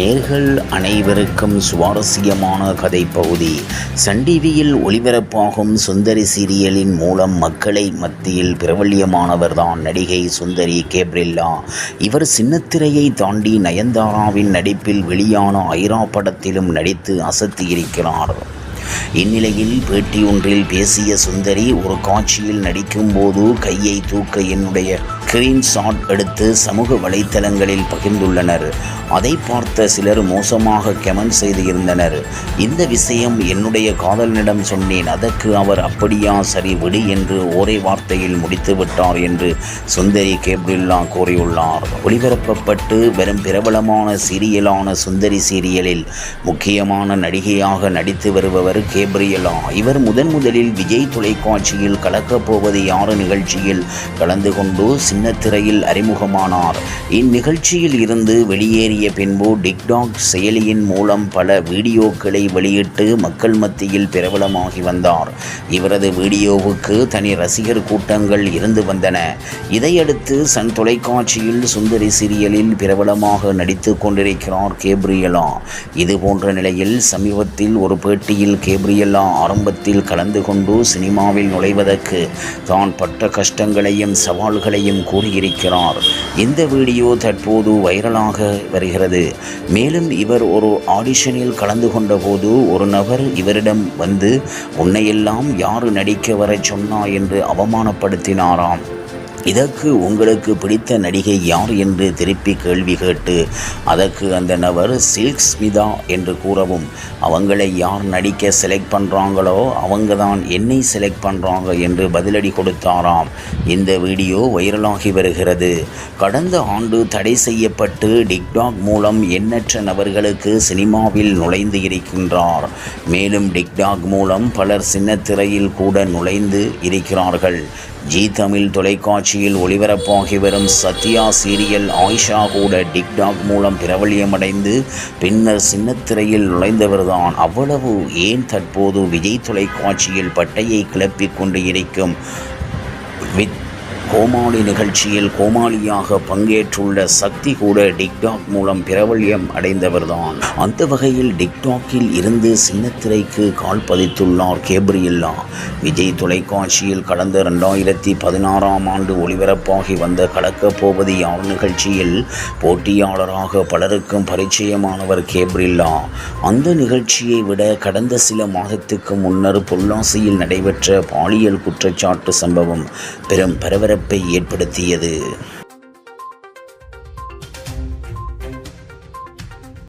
நேர்கள் அனைவருக்கும் சுவாரஸ்யமான கதை பகுதி சன் டிவியில் ஒளிபரப்பாகும் சுந்தரி சீரியலின் மூலம் மக்களை மத்தியில் பிரபல்யமானவர்தான் நடிகை சுந்தரி கேப்ரில்லா. இவர் சின்னத்திரையை தாண்டி நயன்தாராவின் நடிப்பில் வெளியான ஐரா படத்திலும் நடித்து அசத்தியிருக்கிறார். இந்நிலையில் பேட்டி ஒன்றில் பேசிய சுந்தரி ஒரு காட்சியில் நடிக்கும்போது கையை தூக்க என்னுடைய ஸ்கிரீன்ஷாட் எடுத்து சமூக வலைத்தளங்களில் பகிர்ந்துள்ளனர். அதை பார்த்த சிலர் மோசமாக கமெண்ட் செய்து இருந்தனர். இந்த விஷயம் என்னுடைய காதலனிடம் சொன்னேன். அதற்கு அவர் அப்படியா சரி விடு என்று ஒரே வார்த்தையில் முடித்து விட்டார் என்று சுந்தரி கேப்ரில்லா கூறியுள்ளார். ஒளிபரப்பப்பட்டு வரும் பிரபலமான சீரியலான சுந்தரி சீரியலில் முக்கியமான நடிகையாக நடித்து வருபவர் கேப்ரியலா. இவர் முதன் முதலில் விஜய் தொலைக்காட்சியில் கலக்கப் போவது யாரு நிகழ்ச்சியில்? கலந்து கொண்டு சின்னத்திரையில் அறிமுகமானார். இந்நிகழ்ச்சியில் இருந்து வெளியேறிய பின்பு டிக்டாக் செயலியின் மூலம் பல வீடியோக்களை வெளியிட்டு மக்கள் மத்தியில் பிரபலமாகி வந்தார். இவரது வீடியோவுக்கு தனி ரசிகர் கூட்டங்கள் இருந்து வந்தன. இதையடுத்து சன் தொலைக்காட்சியில் சுந்தரி சீரியலில் பிரபலமாக நடித்து கொண்டிருக்கிறார் கேப்ரியலா. இது போன்ற நிலையில் சமீபத்தில் ஒரு பேட்டியில் கேப்ரியல்லா ஆரம்பத்தில் கலந்து கொண்டு சினிமாவில் நுழைவதற்கு தான் பட்ட கஷ்டங்களையும் சவால்களையும் கூறியிருக்கிறார். இந்த வீடியோ தற்போது வைரலாக வருகிறது. மேலும் இவர் ஒரு ஆடிஷனில் கலந்து கொண்டபோது ஒரு நபர் இவரிடம் வந்து உன்னையெல்லாம் யார் நடிக்க வரச் சொன்னா? என்று அவமானப்படுத்தினாராம். இதற்கு உங்களுக்கு பிடித்த நடிகை யார் என்று திருப்பி கேள்வி கேட்டு அதற்கு அந்த நபர் சில்க் ஸ்மிதா என்று கூறவும் அவங்களை யார் நடிக்க செலக்ட் பண்ணுறாங்களோ அவங்க தான் என்னை செலக்ட் பண்ணுறாங்க என்று பதிலடி கொடுத்தாராம். இந்த வீடியோ வைரலாகி வருகிறது. கடந்த ஆண்டு தடை செய்யப்பட்டு டிக்டாக் மூலம் எண்ணற்ற நபர்களுக்கு சினிமாவில் நுழைந்து இருக்கின்றார். மேலும் டிக்டாக் மூலம் பலர் சின்னத்திரையில் கூட நுழைந்து இருக்கிறார்கள். ஜி தமிழ் தொலைக்காட்சியில் ஒளிபரப்பாகி வரும் சத்யா சீரியல் ஆயிஷா கூட டிக்டாக் மூலம் பிரபல்யமடைந்து பின்னர் சின்னத்திரையில் நுழைந்தவர்தான். அவ்வளவு ஏன் தற்போது விஜய் தொலைக்காட்சியில் பட்டையை கிளப்பிக் கொண்டு இருக்கும் வித் கோமாளி நிகழ்ச்சியில் கோமாளியாக பங்கேற்றுள்ள சக்தி கூட டிக்டாக் மூலம் பிரபல்யம் அடைந்தவர்தான். அந்த வகையில் டிக்டாக்கில் இருந்து சின்னத்திரைக்கு கால் பதித்துள்ளார் கேப்ரியல்லா. விஜய் தொலைக்காட்சியில் கடந்த ரெண்டாயிரத்தி பதினாறாம் ஆண்டு ஒளிபரப்பாகி வந்த கடக்கப் போவது யார் நிகழ்ச்சியில் போட்டியாளராக பலருக்கும் பரிச்சயமானவர் கேப்ரில்லா அந்த நிகழ்ச்சியை விட கடந்த சில மாதத்துக்கு முன்னர் பொள்ளாசியில் நடைபெற்ற பாலியல் குற்றச்சாட்டு சம்பவம் பெரும் பரபரப்பு ஏற்படுத்தியது.